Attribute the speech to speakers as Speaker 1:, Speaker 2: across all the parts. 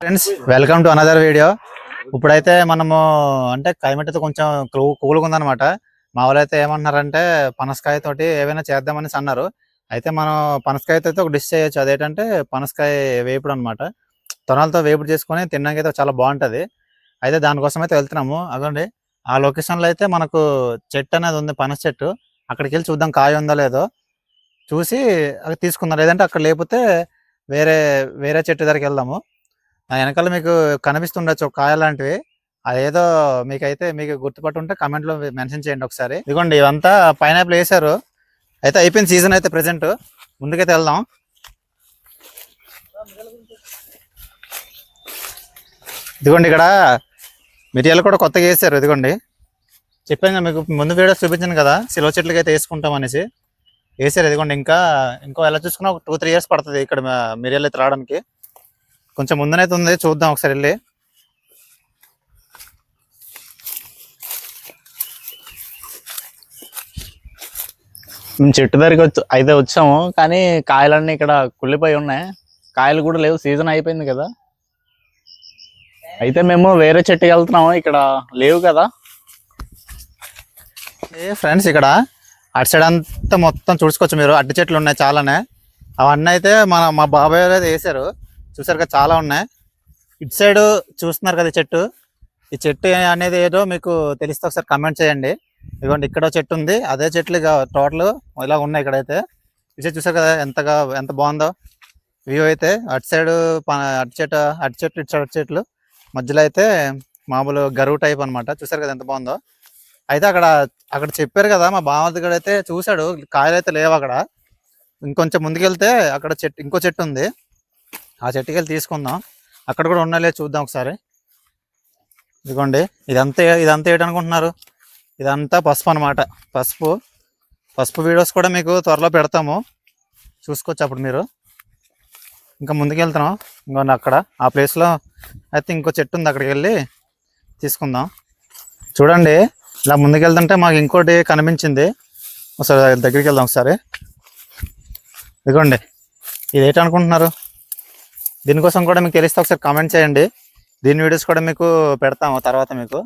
Speaker 1: Friends welcome to another video ఇప్పుడైతే మనము అంటే క్లైమేట్ అయితే కొంచెం కూల్గా ఉందన్నమాట. మా వాళ్ళైతే ఏమన్నారంటే పనసకాయ తోటి ఏమైనా చేద్దామని అన్నారు. అయితే మనం పనసకాయతో అయితే ఒక డిష్ చేయొచ్చు. అదేంటంటే పనసకాయ వేపుడు అనమాట తొనాలతో వేపుడు చేసుకొని తినడానికి అయితే చాలా బాగుంటది. అయితే దానికోసం అయితే వెళ్తున్నాము. అదండి ఆ లొకేషన్లో అయితే మనకు చెట్టు అనేది ఉంది పనస చెట్టు. అక్కడికి వెళ్ళి చూద్దాం కాయ ఉందో లేదో. చూసి అది తీసుకుందాం. లేదంటే అక్కడ లేకపోతే వేరే వేరే చెట్టు దగ్గరికి వెళ్దాము. వెనకాల మీకు కనిపిస్తుండొచ్చు ఒక కాయ లాంటివి. అదేదో మీకైతే మీకు గుర్తుపట్టు ఉంటే కమెంట్లో మెన్షన్ చేయండి ఒకసారి. ఇదిగోండి ఇవంతా పైనాపిల్ వేసారు అయితే అయిపోయింది సీజన్ అయితే ప్రజెంట్ ముందుకైతే వెళ్దాం. ఇదిగోండి ఇక్కడ మిరియాలు కూడా కొత్తగా వేసారు ఇదిగోండి. చెప్పాను కదా మీకు ముందు వీడియోస్ చూపించాను కదా సిల్వ చెట్లకి అయితే వేసుకుంటాం అనేసి. వేసారు ఇదిగోండి ఇంకా ఇంకో ఎలా చూసుకున్నా ఒక టూ త్రీ ఇయర్స్ పడుతుంది ఇక్కడ మిరియాలు అయితే రావడానికి. కొంచెం ముందనైతే ఉంది చూద్దాం ఒకసారి వెళ్ళి.
Speaker 2: మేము చెట్టు దగ్గరికి వచ్చి అయితే వచ్చాము కానీ కాయలన్నీ ఇక్కడ కుళ్ళిపోయి ఉన్నాయి. కాయలు కూడా లేవు సీజన్ అయిపోయింది కదా. అయితే మేము వేరే చెట్టుకి వెళ్తున్నాము ఇక్కడ లేవు కదా.
Speaker 1: ఏ ఫ్రెండ్స్ ఇక్కడ అటు సైడ్ అంతా మొత్తం చూసుకోవచ్చు మీరు. అడ్డు చెట్లు ఉన్నాయి చాలానే. అవన్నీ అయితే మన మా బాబాయ్ అయితే వేసారు చూసారు కదా చాలా ఉన్నాయి. ఇటు సైడ్ చూస్తున్నారు కదా చెట్టు. ఈ చెట్టు అనేది ఏదో మీకు తెలిస్తే ఒకసారి కమెంట్ చేయండి. ఇదిగోండి ఇక్కడ చెట్టు ఉంది. అదే చెట్లు టోటల్ ఇలా ఉన్నాయి ఇక్కడైతే. ఇటు చూసారు కదా ఎంతగా ఎంత బాగుందో. వ్యూ అయితే అటు సైడ్ అటు చెట్టు అటు చెట్లు ఇటు సైడ్ అటు చెట్లు. మధ్యలో అయితే మామూలు గరువు టైప్ అనమాట చూసారు కదా ఎంత బాగుందో. అయితే అక్కడ అక్కడ చెప్పారు కదా మా బావ దగ్గర అయితే చూశాడు. కాయలు అయితే లేవు అక్కడ. ఇంకొంచెం ముందుకెళ్తే అక్కడ చెట్టు ఇంకో చెట్టు ఉంది. ఆ చెట్టుకి వెళ్ళి తీసుకుందాం. అక్కడ కూడా ఉన్నాయో చూద్దాం ఒకసారి. ఇదిగోండి ఇదంతా ఇదంతా ఏంటనుకుంటున్నారు ఇదంతా పసుపు అనమాట పసుపు. పసుపు వీడియోస్ కూడా మీకు త్వరలో పెడతాము. చూసుకోవచ్చు అప్పుడు మీరు. ఇంకా ముందుకెళ్తున్నాం. ఇంకోండి అక్కడ. ఆ ప్లేస్లో అయితే ఇంకో చెట్టు ఉంది అక్కడికి వెళ్ళి తీసుకుందాం. చూడండి ఇలా ముందుకెళ్తుంటే మాకు ఇంకోటి కనిపించింది. ఒకసారి దగ్గరికి వెళ్దాం ఒకసారి. ఇదిగోండి ఇది ఏంటనుకుంటున్నారు దీనికోసం కూడా మీకు తెలిస్తే ఒకసారి కామెంట్ చేయండి. దీని వీడియోస్ కూడా మీకు పెడతాము తర్వాత మీకు.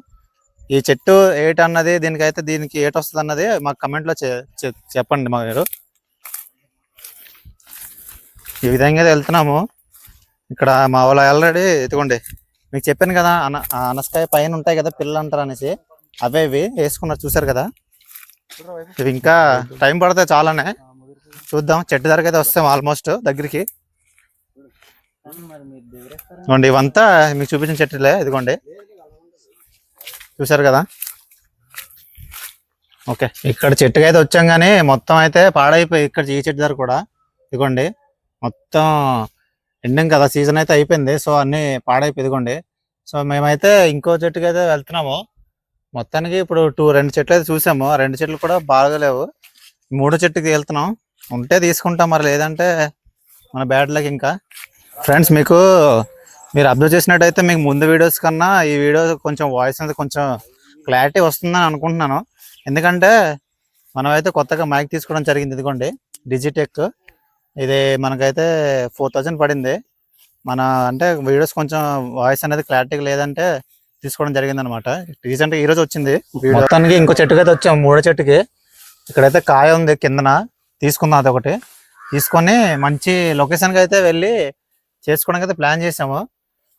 Speaker 1: ఈ చెట్టు ఏటన్నది దీనికైతే దీనికి ఏట వస్తుంది అన్నది మాకు కమెంట్లో చెప్పండి మా మీరు ఈ విధంగా వెళ్తున్నాము. ఇక్కడ మా వాళ్ళు ఆల్రెడీ ఎత్తుకోండి మీకు చెప్పాను కదా అన ఆ అనసకాయ పైన ఉంటాయి కదా పిల్లలు అంటారు అనేసి. అవే ఇవి వేసుకున్నారు చూసారు కదా? ఇవి ఇంకా టైం పడితే చాలానే. చూద్దాం చెట్టు దగ్గర అయితే వస్తాం ఆల్మోస్ట్ దగ్గరికి. ఇదిగోండి ఇవంతా మీకు చూపించిన చెట్టులే ఇదిగోండి. చూసారు కదా? ఓకే ఇక్కడ చెట్టుకి అయితే వచ్చాం కానీ మొత్తం అయితే పాడైపోయి ఇక్కడ ఈ చెట్టు ధర కూడా. ఇదిగోండి మొత్తం ఎండింగ్ కదా సీజన్ అయితే అయిపోయింది సో అన్నీ పాడైపోయి ఇదిగోండి. సో మేమైతే ఇంకో చెట్టుకి అయితే వెళ్తున్నాము. మొత్తానికి ఇప్పుడు టూ రెండు చెట్లు అయితే చూసాము. ఆ రెండు చెట్లు కూడా బాగలేవు. మూడో చెట్టుకి వెళ్తున్నాం. ఉంటే తీసుకుంటాం మరి లేదంటే మన బ్యాడ్ లక్ ఇంకా. ఫ్రెండ్స్ మీకు మీరు అబ్జర్వ్ చేసినట్టయితే మీకు ముందు వీడియోస్ కన్నా ఈ వీడియో కొంచెం వాయిస్ అనేది కొంచెం క్లారిటీ వస్తుందని అనుకుంటున్నాను. ఎందుకంటే మనమైతే కొత్తగా మైక్ తీసుకోవడం జరిగింది. ఇదిగోండి డిజిటెక్ ఇది మనకైతే ఫోర్ థౌజండ్ పడింది. మన అంటే వీడియోస్ కొంచెం వాయిస్ అనేది క్లారిటీగా లేదంటే తీసుకోవడం జరిగింది అనమాట రీసెంట్గా ఈరోజు వచ్చింది మొత్తానికి ఇంకో చెట్టుకి అయితే వచ్చాం మూడో చెట్టుకి. ఇక్కడైతే కాయ ఉంది కిందన తీసుకుందాం అదొకటి. తీసుకొని మంచి లొకేషన్కి అయితే వెళ్ళి చేసుకోవడానికి అయితే ప్లాన్ చేసాము.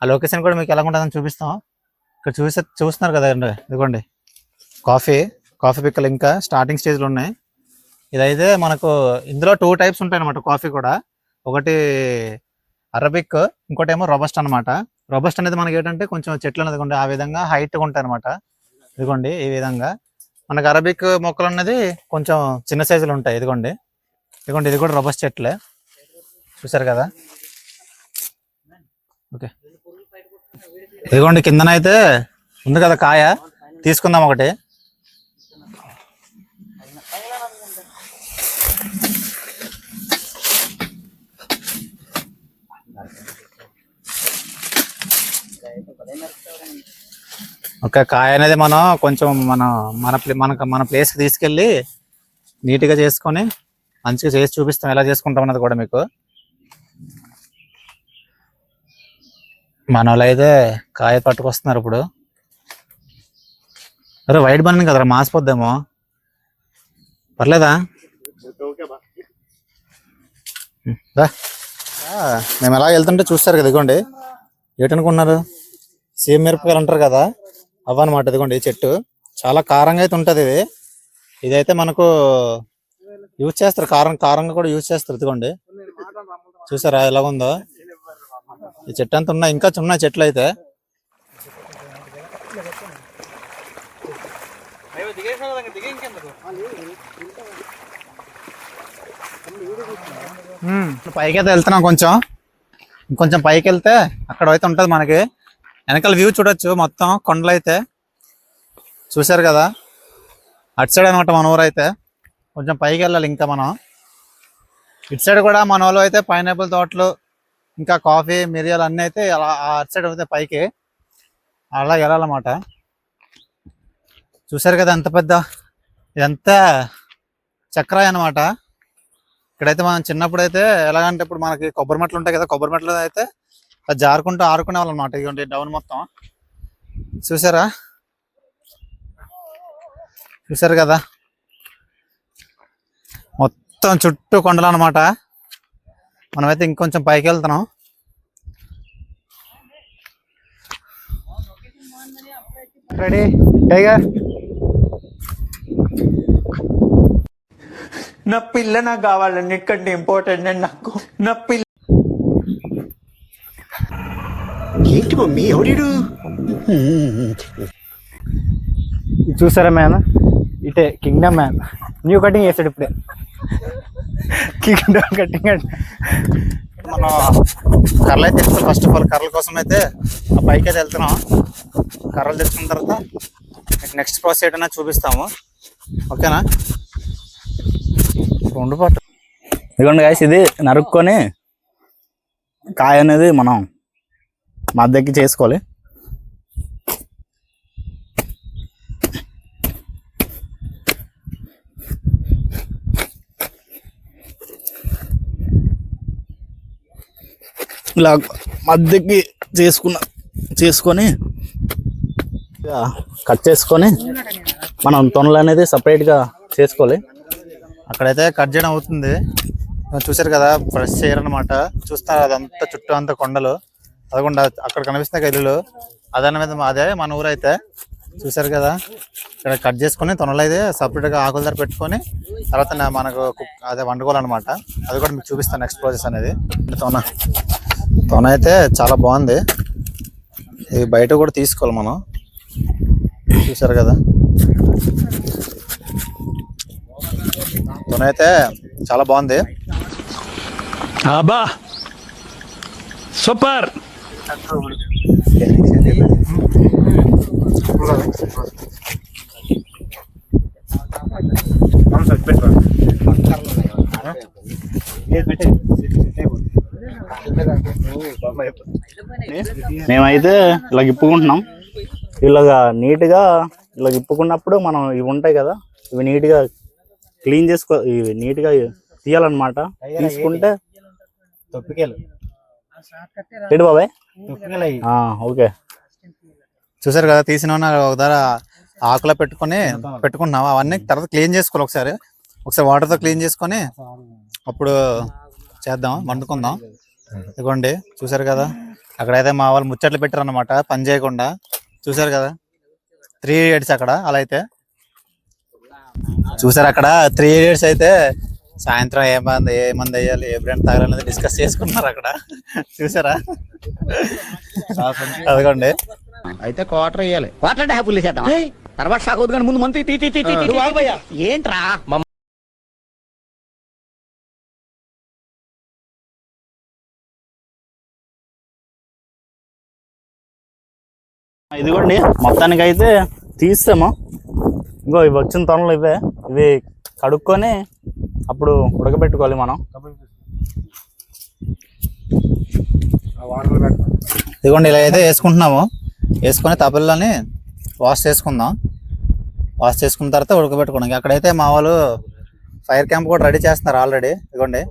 Speaker 1: ఆ లొకేషన్ కూడా మీకు ఎలా ఉంటుందని చూపిస్తాం. ఇక్కడ చూసే చూస్తున్నారు కదండి ఇదిగోండి కాఫీ కాఫీ పిక్కలు ఇంకా స్టార్టింగ్ స్టేజ్లో ఉన్నాయి. ఇదైతే మనకు ఇందులో టూ టైప్స్ ఉంటాయి అనమాట కాఫీ కూడా. ఒకటి అరబిక్ ఇంకోటి ఏమో రొబస్ట్ అనమాట రొబస్ట్ అనేది మనకి ఏంటంటే కొంచెం చెట్లు అనేది ఆ విధంగా హైట్గా ఉంటాయి అనమాట ఇదిగోండి ఈ విధంగా. మనకు అరబిక్ మొక్కలు అనేది కొంచెం చిన్న సైజులు ఉంటాయి. ఇదిగోండి ఇదిగోండి ఇది కూడా రొబస్ట్ చెట్లే. చూసారు కదా? ఓకే. ఇదిగోండి కిందనైతే ఉంది కదా కాయ. తీసుకుందాం ఒకటి. ఓకే కాయ అనేది మనం కొంచెం మన మన ప్లే- మన మన ప్లేస్కి తీసుకెళ్ళి నీట్గా చేసుకొని మంచిగా చేసి చూపిస్తాం. ఎలా చేసుకుంటాం అన్నది కూడా మీకు. మన అయితే కాయ పట్టుకొస్తున్నారు ఇప్పుడు. అరే వైట్ బన్ కదరా మాసిపోద్దేమో. పర్లేదా? మేము ఎలా వెళ్తుంటే చూస్తారు కదా ఇదిగోండి. ఏటనుకున్నారు? సీఎం మిరపకాయలు అంటారు కదా అవన్నమాట ఇదిగోండి ఈ చెట్టు. చాలా కారంగా అయితే ఉంటది ఇది. ఇదైతే మనకు యూజ్ చేస్తారు కారం కారంగా కూడా యూజ్ చేస్తారు ఇదిగోండి. చూసారా ఎలా ఉందో? ఈ చెట్టు అంతా ఉన్నాయి? ఇంకా ఉన్నాయి చెట్లు అయితే. పైకి అయితే వెళ్తున్నాం కొంచెం. ఇంకొంచెం పైకి వెళ్తే అక్కడ అయితే ఉంటుంది మనకి. వెనకాల వ్యూ చూడొచ్చు మొత్తం కొండలు అయితే చూశారు కదా? అటు సైడ్ అనమాట మన ఊరు అయితే. కొంచెం పైకి వెళ్ళాలి ఇంకా మనం. ఇటు సైడ్ కూడా మన వాళ్ళు అయితే పైనాపిల్ తోటలు ఇంకా కాఫీ మిరియాలు అన్నీ అయితే అలా అటు సైడ్ అయితే పైకి. అలా వెళ్ళాలన్నమాట. చూశారు కదా ఎంత పెద్ద ఎంత చక్రాయ అనమాట ఇక్కడైతే మనం చిన్నప్పుడు అయితే ఎలాగంటే ఇప్పుడు మనకి కొబ్బరి మెట్లు ఉంటాయి కదా కొబ్బరి మట్టలు అయితే అది జారుకుంటూ ఆరుకునే వాళ్ళు అనమాట ఇదిగోండి డౌన్ మొత్తం. చూసారా చూసారు కదా? మొత్తం చుట్టూ కొండలు అనమాట మనమైతే ఇంకొంచెం పైకి వెళ్తున్నాం రెడీ టైగర్
Speaker 3: నా పిల్ల నాకు కావాలన్నిటికంటే ఇంపార్టెంట్ అండి నాకు. నా పిల్ల
Speaker 4: ఏంటి మమ్మీ? ఎవడీడు
Speaker 5: ఇది చూసారా మ్యాన్? ఇటే కింగ్డమ్ మ్యాన్. న్యూ కటింగ్ చేస్తాడు ఇప్పుడే. కటింగ్
Speaker 1: మనం కర్రలు అయితే తెచ్చుకోవాలి ఫస్ట్ ఆఫ్ ఆల్ కర్రల కోసం అయితే ఆ పైకి అయితే వెళ్తున్నాం. కర్రలు తెచ్చుకున్న తర్వాత నెక్స్ట్ ప్రాసెస్ ఏంటన్నా చూపిస్తాము. ఓకేనా? రెండు పట్టు.
Speaker 2: ఇదిగోండి గాయస్ ఇది నరుక్కొని కాయ అనేది మనం మద్దెక్కి చేసుకోవాలి. ఇలా మధ్యకి చేసుకున్న చేసుకొని కట్ చేసుకొని మనం తొనలు అనేది సపరేట్గా చేసుకోవాలి.
Speaker 1: అక్కడైతే కట్ చేయడం అవుతుంది. చూసారు కదా ఫ్రెష్ ఎయిర్ అనమాట చూస్తారు అదంతా చుట్టూ అంతా కొండలు. అదకుండా అక్కడ కనిపిస్తున్నాయి కదా అదన మీద మా- అదే మన ఊరు అయితే చూసారు కదా ఇక్కడ కట్ చేసుకొని తొనలు అయితే సపరేట్గా ఆకుల ధర పెట్టుకొని తర్వాత మనకు అదే వండుకోవాలన్నమాట. అది కూడా మీకు చూపిస్తాను నెక్స్ట్ ప్రాసెస్ అనేది. తొన. తొన అయితే చాలా బాగుంది. ఇది బయట కూడా తీసుకోవాలి మనం. చూసారు కదా? తొన అయితే చాలా బాగుంది.
Speaker 6: అబ్బా! సూపర్!
Speaker 2: మేమైతే ఇలా ఇప్పుకుంటున్నాం. ఇలాగా నీట్గా ఇలా ఇప్పుకున్నప్పుడు మనం ఇవి ఉంటాయి కదా ఇవి నీట్గా క్లీన్ చేసుకో ఇవి నీట్గా తీయాలన్నమాట. తీసుకుంటే
Speaker 1: తొప్పికేలు.
Speaker 2: ఏడు బాబాయ్?
Speaker 1: తొప్పికేలు అయ్యి.
Speaker 2: ఆ, ఓకే.
Speaker 1: చూసారు కదా తీసిన ఒక ధర ఆకులో పెట్టుకొని పెట్టుకుంటున్నాం అవన్నీ తర్వాత క్లీన్ చేసుకోవాలి ఒకసారి. ఒకసారి వాటర్తో క్లీన్ చేసుకొని అప్పుడు చేద్దాం వండుకుందాం. ఇదిగోండి చూసారు కదా? అక్కడైతే మా వాళ్ళు ముచ్చట్లు పెట్టారు అనమాట పని చేయకుండా. చూసారు కదా? త్రీ ఇయర్స్ అక్కడ అలా అయితే. చూసారు అక్కడ? త్రీ ఇయర్స్ అయితే సాయంత్రం ఏ మంది ఏ మంది వేయాలి ఏ బ్రాండ్ తాగాలనేది డిస్కస్ చేసుకున్నారు అక్కడ. చూసారా అదిగోండి.
Speaker 4: అయితే క్వార్టర్ వేయాలి. క్వార్టర్ అంటే హ్యాపీలు చేద్దాం తర్వాత షాక్ అవుతుంది కానీ ముందు టీ. ఏంట్రా?
Speaker 2: ఇదిగోండి మొత్తానికి అయితే తీస్తాము. ఇంకో ఇవి వచ్చిన తొనలు ఇవే. ఇవి కడుక్కొని అప్పుడు ఉడకబెట్టుకోవాలి మనం.
Speaker 1: ఇదిగోండి ఇలా అయితే వేసుకుంటున్నాము. వేసుకొని తపిల్లని వాష్ చేసుకుందాం. వాష్ చేసుకున్న తర్వాత ఉడకబెట్టుకున్నాం అక్కడైతే మా వాళ్ళు ఫైర్ క్యాంప్ కూడా రెడీ చేస్తున్నారు ఆల్రెడీ. ఇదిగోండి.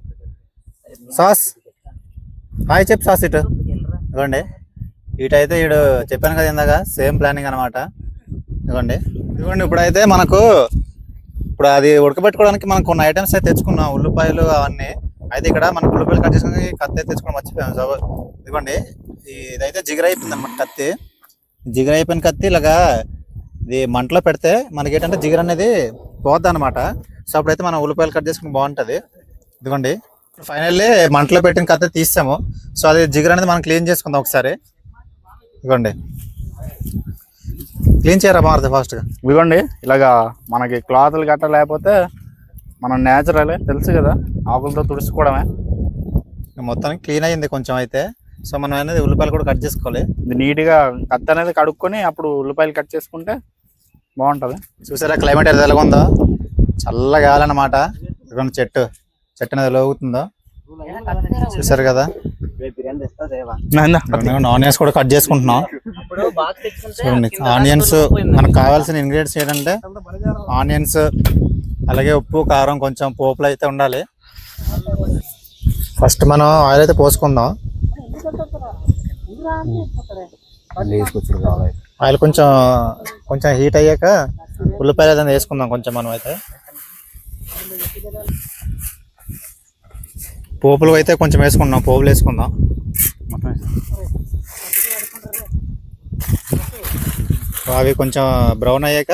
Speaker 1: సాస్. హాయ్ చెప్పు సాస్ ఇటు. ఇదిగోండి. ఇటైతే ఈడు చెప్పాను కదా ఇందాక సేమ్ ప్లానింగ్ అనమాట ఇదిగోండి. ఇదిగోండి ఇప్పుడైతే మనకు ఇప్పుడు అది ఉడకబెట్టుకోవడానికి మనం కొన్ని ఐటమ్స్ అయితే తెచ్చుకున్నాం. ఉల్లిపాయలు అవన్నీ. అయితే ఇక్కడ మనకు ఉల్లిపాయలు కట్ చేసుకుని కత్తి అయితే తెచ్చుకోవడం మర్చిపోయాం సో ఇదిగోండి. ఇదైతే జిగర అయిపోయింది అనమాట కత్తి. జిగర అయిపోయిన కత్తి ఇలాగా ఇది మంటలో పెడితే మనకి ఏంటంటే జిగర అనేది పోద్ది అనమాట సో అప్పుడైతే మనం ఉల్లిపాయలు కట్ చేసుకుని బాగుంటుంది. ఇదిగోండి. ఫైనల్లీ మంటలో పెట్టిన కత్తి తీసాము. సో అది జిగర అనేది మనం క్లీన్ చేసుకుందాం ఒకసారి. ఇదిగోండి క్లీన్ చేయరా మారుతుంది ఫాస్ట్గా
Speaker 2: ఇదిగోండి ఇలాగా మనకి క్లాతులు గట్ట లేకపోతే మనం నేచురలే తెలుసు కదా ఆకులతో తుడుచుకోవడమే.
Speaker 1: మొత్తానికి క్లీన్ అయ్యింది కొంచెం అయితే. సో మనం అనేది ఉల్లిపాయలు కూడా కట్ చేసుకోవాలి.
Speaker 2: ఇది నీట్గా కత్తి అనేది కడుక్కొని అప్పుడు ఉల్లిపాయలు కట్ చేసుకుంటే బాగుంటుంది.
Speaker 1: చూసారా క్లైమేట్ ఎలా ఉందో? చల్లగా గాలన్నమాట. ఇదిగోండి చెట్టు. చెట్టు అనేది లోగుతుందో. చూసారు కదా? ఆనియన్స్ కూడా కట్ చేసుకుంటున్నాం. చూడండి ఆనియన్స్ మనకు కావాల్సిన ఇంగ్రీడియంట్స్ ఏంటంటే ఆనియన్స్ అలాగే ఉప్పు కారం కొంచెం పోపులు అయితే ఉండాలి. ఫస్ట్ మనం ఆయిల్ అయితే పోసుకుందాం. ఆయిల్ కొంచెం కొంచెం హీట్ అయ్యాక ఉల్లిపాయలు ఏదైనా వేసుకుందాం కొంచెం మనం అయితే. పోపులు అయితే కొంచెం వేసుకుందాం పోపులు వేసుకుందాం. అవి కొంచెం బ్రౌన్ అయ్యాక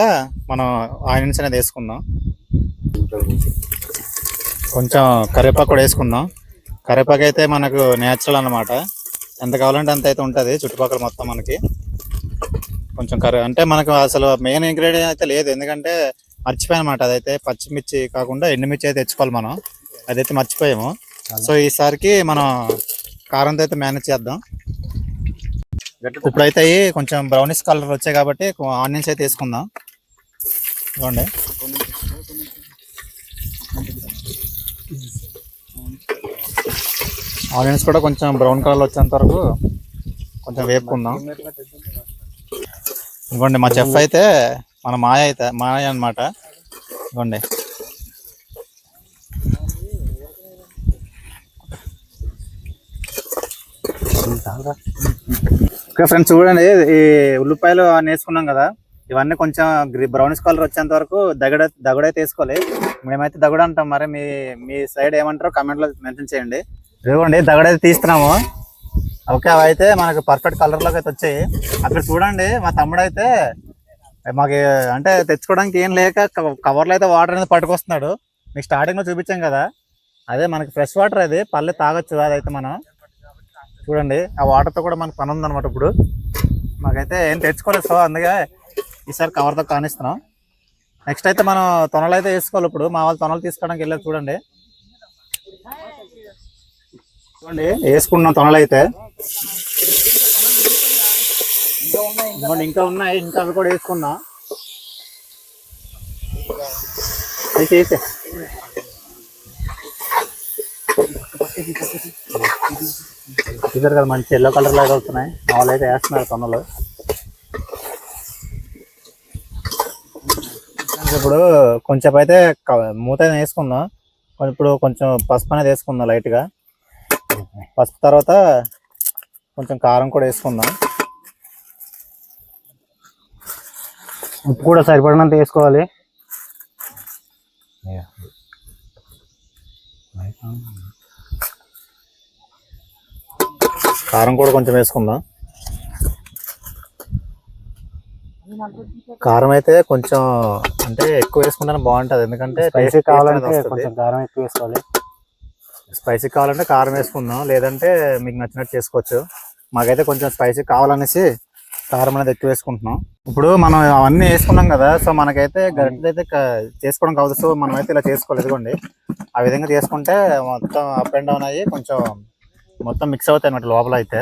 Speaker 1: మనం ఆనియన్స్ అనేది వేసుకుందాం. కొంచెం కరివేపాకు కూడా వేసుకుందాం. కరివేపాకు అయితే మనకు నేచురల్ అనమాట ఎంత కావాలంటే అంత అయితే ఉంటుంది చుట్టుపక్కల మొత్తం మనకి. కొంచెం కర్రీ అంటే మనకు అసలు మెయిన్ ఇంగ్రీడియంట్ అయితే లేదు. ఎందుకంటే మర్చిపోయానమాట అదైతే పచ్చిమిర్చి కాకుండా ఎండుమిర్చి అయితే తెచ్చుకోవాలి మనం. అదైతే మర్చిపోయాము. సో ఈసారికి మనం కారంతో అయితే మేనేజ్ చేద్దాం. ఇప్పుడైతే కొంచెం బ్రౌనిష్ కలర్ వచ్చాయి కాబట్టి ఆనియన్స్ అయితే వేసుకుందాం. ఇవ్వండి ఆనియన్స్ కూడా కొంచెం బ్రౌన్ కలర్ వచ్చేంత వరకు కొంచెం వేపుకుందాం. ఇదిగోండి మా చెఫ్ అయితే మన మాయ అయితే మాయ అన్నమాట. ఇదిగోండి. ఓకే ఫ్రెండ్స్ చూడండి ఈ ఉల్లిపాయలు అన్ని వేసుకున్నాం కదా. ఇవన్నీ కొంచెం బ్రౌనిష్ కలర్ వచ్చేంత వరకు దగడ దగుడైతే వేసుకోవాలి మేమైతే దగడ అంటాం. మరి మీ మీ సైడ్ ఏమంటారో కమెంట్లో మెన్షన్ చేయండి. ఇదిగోండి దగడైతే తీస్తున్నాము. ఓకే అవి అయితే మనకు పర్ఫెక్ట్ కలర్లోకి అయితే వచ్చాయి. అక్కడ చూడండి మా తమ్ముడు అయితే మాకు అంటే తెచ్చుకోవడానికి ఏం లేక కవర్లో అయితే వాటర్ అనేది పట్టుకొస్తున్నాడు. మీకు స్టార్టింగ్లో చూపించాం కదా. అదే మనకి ఫ్రెష్ వాటర్ అది. పల్లె తాగొచ్చు అదైతే మనం. చూడండి ఆ వాటర్తో కూడా మనకు పని ఉందన్నమాట ఇప్పుడు. మాకైతే ఏం తెచ్చుకోలేదు సో అందుకే ఈసారి కవర్తో కానిస్తున్నాం. నెక్స్ట్ అయితే మనం తొనలు అయితే వేసుకోవాలి ఇప్పుడు. మా వాళ్ళు తొనలు తీసుకోవడానికి వెళ్ళారు చూడండి. చూడండి వేసుకున్నాం తొనలు అయితే. ఇంకా ఉన్నాయి. ఇంకా అవి కూడా వేసుకున్నా అయితే వేసే. చూసారు కదా మంచి ఎల్లో కలర్ లాగా అవుతున్నాయి మామూలు అయితే వేస్తున్నారు తొనలు ఇప్పుడు కొంచెం అయితే మూత వేసుకుందాం. ఇప్పుడు కొంచెం పసుపు అనేది వేసుకుందాం లైట్గా పసుపు తర్వాత కొంచెం కారం కూడా వేసుకుందాం.
Speaker 5: ఉప్పు కూడా సరిపడినంత వేసుకోవాలి.
Speaker 1: కారం కూడా కొంచెం వేసుకుందాం. కారం అయితే కొంచెం అంటే ఎక్కువ వేసుకుంటే బాగుంటది. ఎందుకంటే
Speaker 5: స్పైసీ కావాలంటే కొంచెం కారం ఎక్కువ వేసుకోవాలి.
Speaker 1: స్పైసీ కావాలంటే కారం వేసుకుందాం. లేదంటే మీకు నచ్చినట్టు చేసుకోవచ్చు. మాకైతే కొంచెం స్పైసీ కావాలనేసి కారం అనేది ఎక్కువ వేసుకుంటున్నాం. ఇప్పుడు మనం అవన్నీ వేసుకున్నాం కదా సో మనకైతే గరిటెలు అయితే చేసుకోవడం కావద్దు సో మనం అయితే ఇలా చేసుకోవాలి. ఇదిగోండి. ఆ విధంగా చేసుకుంటే మొత్తం అప్ అండ్ డౌన్ అయ్యి కొంచెం మొత్తం మిక్స్ అవుతాయి అన్నమాట లోపల అయితే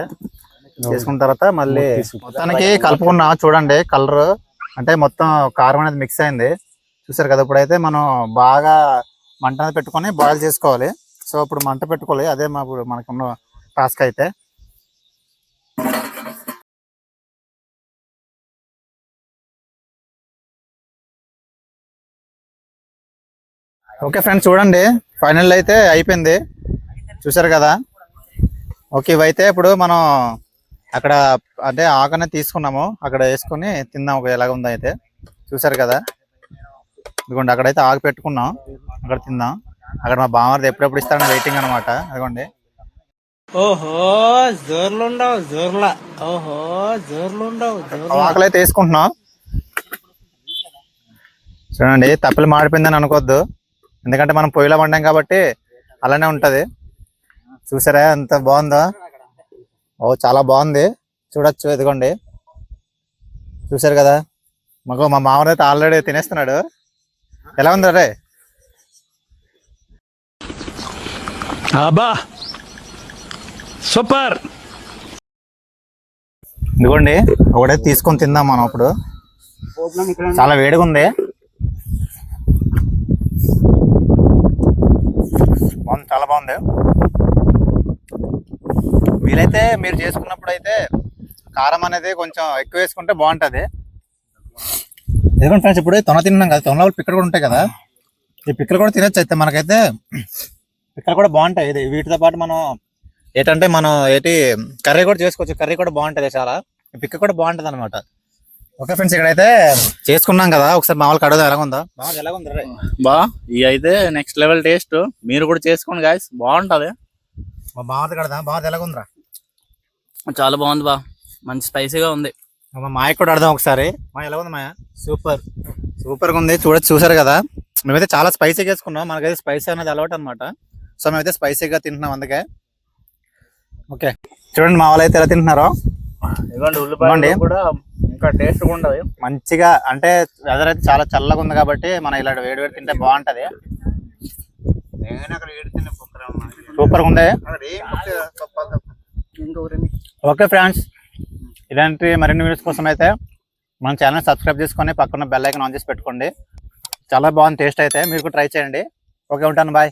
Speaker 1: చేసుకున్న తర్వాత మళ్ళీ మొత్తానికి కలుపుకున్నా చూడండి కలర్ అంటే మొత్తం కారం అనేది మిక్స్ అయింది. చూసారు కదా ఇప్పుడైతే మనం బాగా మంట అనేది పెట్టుకొని బాయిల్ చేసుకోవాలి. సో ఇప్పుడు మంట పెట్టుకోవాలి. అదే మా ఇప్పుడు మనకున్న టాస్క్ అయితే. ఓకే ఫ్రెండ్స్ చూడండి. ఫైనల్ అయితే అయిపోయింది. చూసారు కదా? ఓకే ఇవైతే ఇప్పుడు మనం అక్కడ అంటే ఆకనే తీసుకున్నాము. అక్కడ వేసుకొని తిందాం ఒక ఎలాగ ఉందో అయితే. చూసారు కదా? ఇదిగోండి అక్కడైతే ఆకు పెట్టుకున్నాం. అక్కడ తిందాం. అక్కడ మా బామ్మది ఎప్పుడెప్పుడు ఇస్తారని వెయిటింగ్ అనమాట అదిగోండి.
Speaker 7: ఓహో జోర్లుండవు జోర్ల. ఓహో జోర్లుండవు జోర్ల.
Speaker 1: ఆకలి అయితే వేసుకుంటున్నాం. చూడండి తప్పులు మాడిపోయిందని అనుకోవద్దు ఎందుకంటే మనం పొయ్యిలో వండాం కాబట్టి అలానే ఉంటది. చూసారా? ఎంత బాగుందో? ఓ చాలా బాగుంది. చూడొచ్చు ఇదిగోండి. చూసారు కదా? మాకు మా మామూలు అయితే ఆల్రెడీ తినేస్తున్నాడు. ఎలా ఉంది రే?
Speaker 6: సూపర్!
Speaker 1: ఇదిగోండి ఒకటే తీసుకొని తిందాం మనం ఇప్పుడు చాలా వేడిగా ఉంది. బాగుంది చాలా బాగుంది. వీలైతే మీరు చేసుకున్నప్పుడు అయితే కారం అనేది కొంచెం ఎక్కువ వేసుకుంటే బాగుంటది. ఎందుకంటే ఫ్రెండ్స్ ఇప్పుడు తొన తిన్నాం కదా తొనలో పిక్కలు కూడా ఉంటాయి కదా. ఈ పిక్కలు కూడా తినొచ్చు అయితే మనకైతే. పిక్కలు కూడా బాగుంటాయి. ఇది వీటితో పాటు మనం ఏంటంటే మనం ఏంటి కర్రీ కూడా చేసుకోవచ్చు. కర్రీ కూడా బాగుంటది చాలా. ఈ పిక్క కూడా బాగుంటది అనమాట ఓకే ఫ్రెండ్స్ ఇక్కడైతే చేసుకున్నాం కదా. ఒకసారి మామూలు కడదు ఎలా ఉందా? ఎలా ఉంది?
Speaker 2: బా ఇవి అయితే నెక్స్ట్ లెవెల్ టేస్ట్ మీరు కూడా చేసుకోండి గాయస్ బాగుంటది.
Speaker 1: మా బావది కడదా? బావది ఎలా ఉందిరా?
Speaker 8: చాలా బాగుంది బా. మంచి స్పైసీగా ఉంది.
Speaker 1: మా మాయ కూడా అడదాం ఒకసారి. మా ఎలా ఉంది మాయ? సూపర్. సూపర్గా ఉంది. చూడొచ్చు చూసారు కదా? మేమైతే చాలా స్పైసీగా వేసుకున్నాం. మనకైతే స్పైసీ అనేది అలవాటు అనమాట సో మేమైతే స్పైసీగా తింటున్నాం అందుకే. ఓకే. చూడండి మా వాళ్ళు అయితే ఎలా తింటున్నారో.
Speaker 2: ఉల్లిపాయలు కూడా ఇంకా టేస్ట్ ఉండదు.
Speaker 1: మంచిగా అంటే వెదర్ అయితే చాలా చల్లగా ఉంది కాబట్టి మనం ఇలా వేడి వేడి తింటే బాగుంటది. సూపర్గా ఉంది. ఓకే ఫ్రెండ్స్ ఇలాంటి మరిన్ని వీడియోస్ కోసం అయితే మన ఛానల్ సబ్స్క్రైబ్ చేసుకొని పక్కన బెల్ ఐకాన్ ఆన్ చేసి పెట్టుకోండి. చాలా బాగుంది టేస్ట్ అయితే. మీరు ట్రై చేయండి. ఓకే ఉంటాను బాయ్